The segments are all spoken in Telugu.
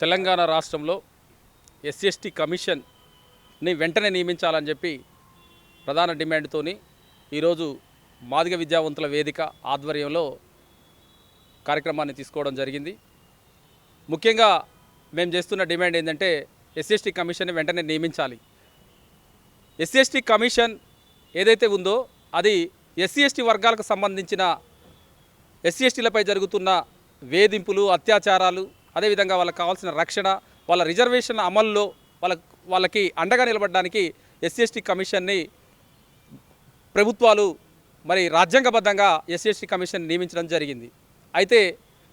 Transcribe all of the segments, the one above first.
తెలంగాణ రాష్ట్రంలో ఎస్సిఎస్టీ కమిషన్ని వెంటనే నియమించాలని చెప్పి ప్రధాన డిమాండ్తోని ఈరోజు మాదిగ విద్యావంతుల వేదిక ఆధ్వర్యంలో కార్యక్రమాన్ని తీసుకోవడం జరిగింది. ముఖ్యంగా మేము చేస్తున్న డిమాండ్ ఏంటంటే ఎస్సీఎస్టీ కమిషన్ని వెంటనే నియమించాలి. ఎస్సీఎస్టీ కమిషన్ ఏదైతే ఉందో అది ఎస్సీఎస్టీ వర్గాలకు సంబంధించిన ఎస్సిఎస్టీలపై జరుగుతున్న వేధింపులు అత్యాచారాలు అదేవిధంగా వాళ్ళకి కావాల్సిన రక్షణ వాళ్ళ రిజర్వేషన్ అమల్లో వాళ్ళ వాళ్ళకి అండగా నిలబడడానికి ఎస్సీఎస్టీ కమిషన్ని ప్రభుత్వాలు మరి రాజ్యాంగబద్ధంగా ఎస్సీఎస్టీ కమిషన్ నియమించడం జరిగింది. అయితే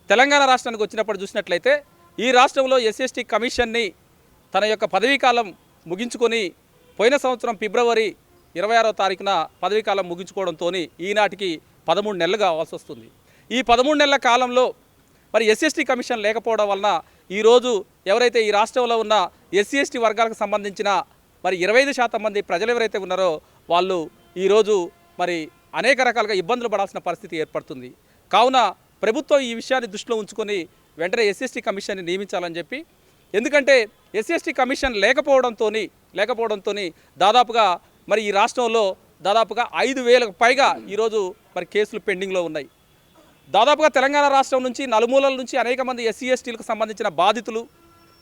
తెలంగాణ రాష్ట్రానికి వచ్చినప్పుడు చూసినట్లయితే ఈ రాష్ట్రంలో ఎస్సీఎస్టీ కమిషన్ని తన యొక్క పదవీకాలం ముగించుకొని పోయిన సంవత్సరం ఫిబ్రవరి ఇరవై ఆరో తారీఖున పదవీకాలం ముగించుకోవడంతో ఈనాటికి పదమూడు నెలలు కావాల్సి వస్తుంది. ఈ పదమూడు నెలల కాలంలో మరి ఎస్సీ కమిషన్ లేకపోవడం వలన ఈరోజు ఎవరైతే ఈ రాష్ట్రంలో ఉన్న ఎస్సీ ఎస్టీ వర్గాలకు సంబంధించిన మరి ఇరవై ఐదు శాతం మంది ప్రజలు ఎవరైతే ఉన్నారో వాళ్ళు ఈరోజు మరి అనేక రకాలుగా ఇబ్బందులు పడాల్సిన పరిస్థితి ఏర్పడుతుంది. కావున ప్రభుత్వం ఈ విషయాన్ని దృష్టిలో ఉంచుకొని వెంటనే ఎస్ఎస్టీ కమిషన్ని నియమించాలని చెప్పి ఎందుకంటే ఎస్సీఎస్టీ కమిషన్ లేకపోవడంతో లేకపోవడంతో దాదాపుగా మరి ఈ రాష్ట్రంలో దాదాపుగా ఐదు వేలకు పైగా ఈరోజు మరి కేసులు పెండింగ్లో ఉన్నాయి. దాదాపుగా తెలంగాణ రాష్ట్రం నుంచి నలుమూలల నుంచి అనేక మంది ఎస్సీ ఎస్టీలకు సంబంధించిన బాధితులు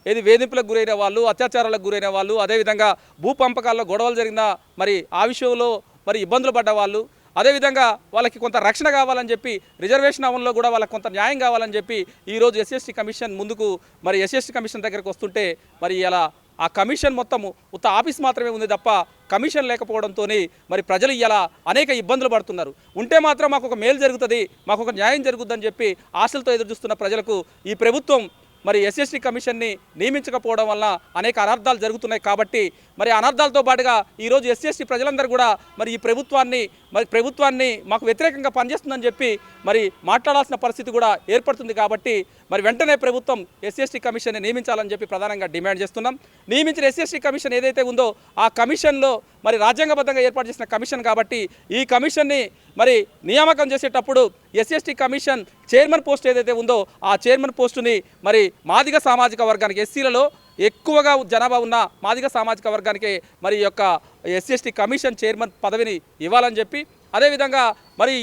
ఏది వేధింపులకు గురైన వాళ్ళు అత్యాచారాలకు గురైన వాళ్ళు అదేవిధంగా భూ పంపకాల్లో గొడవలు జరిగిన మరి ఆ విషయంలో మరి ఇబ్బందులు పడ్డ వాళ్ళు అదేవిధంగా వాళ్ళకి కొంత రక్షణ కావాలని చెప్పి రిజర్వేషన్ అమల్లో కూడా వాళ్ళకి కొంత న్యాయం కావాలని చెప్పి ఈరోజు ఎస్ఎస్టీ కమిషన్ ముందుకు మరి ఎస్ఎస్టీ కమిషన్ దగ్గరకు వస్తుంటే మరి ఇలా ఆ కమిషన్ మొత్తము ఉత్త ఆఫీస్ మాత్రమే ఉంది తప్ప కమిషన్ లేకపోవడంతో మరి ప్రజలు ఇలా అనేక ఇబ్బందులు పడుతున్నారు. ఉంటే మాత్రం మాకు ఒక మేలు జరుగుతుంది మాకు ఒక న్యాయం జరుగుతుందని చెప్పి ఆశలతో ఎదురు చూస్తున్న ప్రజలకు ఈ ప్రభుత్వం మరి ఎస్ఎస్టీ కమిషన్ని నియమించకపోవడం వల్ల అనేక అనర్థాలు జరుగుతున్నాయి కాబట్టి మరి అనర్థాలతో పాటుగా ఈరోజు ఎస్సీ ప్రజలందరూ కూడా మరి ఈ ప్రభుత్వాన్ని మరి ప్రభుత్వాన్ని మాకు వ్యతిరేకంగా పనిచేస్తుందని చెప్పి మరి మాట్లాడాల్సిన పరిస్థితి కూడా ఏర్పడుతుంది కాబట్టి మరి వెంటనే ప్రభుత్వం ఎస్సీ కమిషన్ని నియమించాలని చెప్పి ప్రధానంగా డిమాండ్ చేస్తున్నాం. నియమించిన ఎస్సీ కమిషన్ ఏదైతే ఉందో ఆ కమిషన్లో మరి రాజ్యాంగబద్ధంగా ఏర్పాటు చేసిన కమిషన్ కాబట్టి ఈ కమిషన్ని మరి నియామకం చేసేటప్పుడు ఎస్ఎస్టీ కమిషన్ చైర్మన్ పోస్ట్ ఏదైతే ఉందో ఆ చైర్మన్ పోస్టుని మరి మాదిగ సామాజిక వర్గానికి ఎస్సీలలో ఎక్కువగా జనాభా ఉన్న మాదిగ సామాజిక వర్గానికి మరి యొక్క ఎస్సీ కమిషన్ చైర్మన్ పదవిని ఇవ్వాలని చెప్పి అదేవిధంగా మరి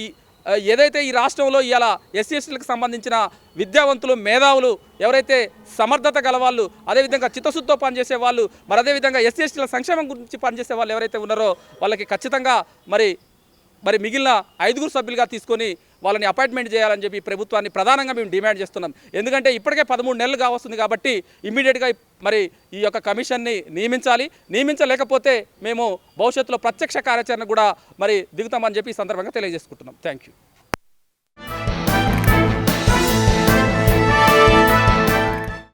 ఏదైతే ఈ రాష్ట్రంలో ఇవాళ ఎస్సీ ఎస్టీలకు సంబంధించిన విద్యావంతులు మేధావులు ఎవరైతే సమర్థత గలవాళ్ళు అదేవిధంగా చిత్తశుద్ధితో పనిచేసే వాళ్ళు మరి అదేవిధంగా ఎస్సీ ఎస్టీల సంక్షేమం గురించి పనిచేసే వాళ్ళు ఎవరైతే ఉన్నారో వాళ్ళకి ఖచ్చితంగా మరి మరి మిగిలిన ఐదుగురు సభ్యులుగా తీసుకొని వాళ్ళని అపాయింట్మెంట్ చేయాలని చెప్పి ప్రభుత్వాన్ని ప్రధానంగా మేము డిమాండ్ చేస్తున్నాం. ఎందుకంటే ఇప్పటికే పదమూడు నెలలు కావస్తుంది కాబట్టి ఇమీడియట్గా మరి ఈ యొక్క కమిషన్ని నియమించాలి. నియమించలేకపోతే మేము భవిష్యత్తులో ప్రత్యక్ష కార్యాచరణ కూడా మరి దిగుతామని చెప్పి ఈ సందర్భంగా తెలియజేసుకుంటున్నాం. థ్యాంక్